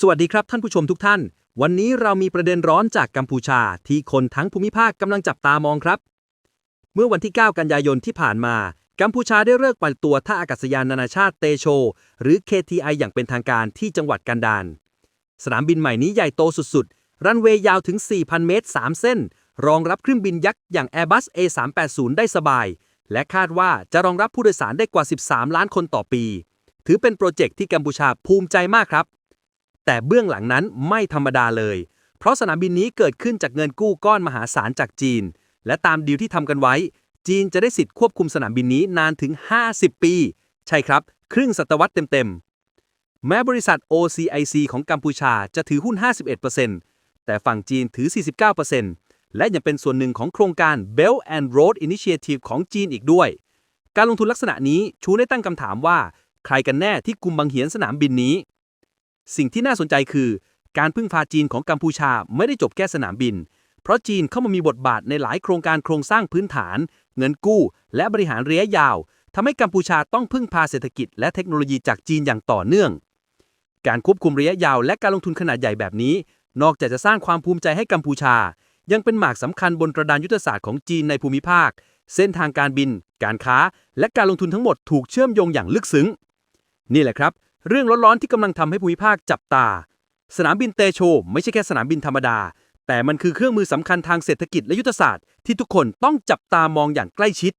สวัสดีครับท่านผู้ชมทุกท่าน วันนี้เรามีประเด็นร้อนจากกัมพูชา ที่คนทั้งภูมิภาคกำลังจับตามองครับ เมื่อวันที่ 9 กันยายนที่ผ่านมา กัมพูชาได้เลิกเปิดตัวท่าอากาศยานนานาชาติเตโช หรือ KTI อย่างเป็นทางการที่จังหวัดกันดารสนามบินใหม่นี้ใหญ่โตสุดๆ รันเวย์ยาวถึง 4,000 เมตร 3 เส้น รองรับเครื่องบินยักษ์อย่าง Airbus A380 ได้สบาย และคาดว่าจะรองรับผู้โดยสารได้กว่า 13 ล้านคนต่อปี ถือเป็นโปรเจกต์ที่กัมพูชาภูมิใจมากครับ แต่เบื้องหลังนั้นไม่ธรรมดาเลย เพราะสนามบินนี้เกิดขึ้นจากเงินกู้ก้อนมหาศาลจากจีน และตามดีลที่ทำกันไว้ จีนจะได้สิทธิ์ควบคุมสนามบินนี้นานถึง 50 ปี ใช่ครับ ครึ่งศตวรรษเต็มๆ แม้บริษัท OCIC ของกัมพูชาจะถือหุ้น 51%แต่ฝั่งจีนถือ 49%และยังเป็นส่วนหนึ่งของโครงการ Belt and Road Initiative ของจีนอีกด้วย การลงทุนลักษณะนี้ชูได้ตั้งคำถามว่า ใครกันแน่ที่กุมบังเหียนสนามบินนี้ สิ่งที่น่าสนใจคือ การพึ่งพาจีนของกัมพูชาไม่ได้จบแค่สนามบิน เพราะจีนเข้ามามีบทบาทในหลายโครงการโครงสร้างพื้นฐาน เงินกู้ และบริหารระยะยาวทำให้กัมพูชาต้องพึ่งพาเศรษฐกิจและเทคโนโลยีจากจีนอย่างต่อเนื่อง การควบคุมระยะยาวและการลงทุนขนาดใหญ่แบบนี้ นอกจากจะสร้างความภูมิใจให้กัมพูชา ยังเป็นหมากสำคัญบนกระดานยุทธศาสตร์ของจีนในภูมิภาค เส้นทางการบิน การค้า และการลงทุนทั้งหมดถูกเชื่อมโยงอย่างลึกซึ้ง นี่แหละครับ เรื่องร้อนๆที่กำลังทำให้ภูมิภาคจับตา สนามบินเตโช ไม่ใช่แค่สนามบินธรรมดา แต่มันคือเครื่องมือสำคัญทางเศรษฐกิจและยุทธศาสตร์ที่ทุกคนต้องจับตามองอย่างใกล้ชิด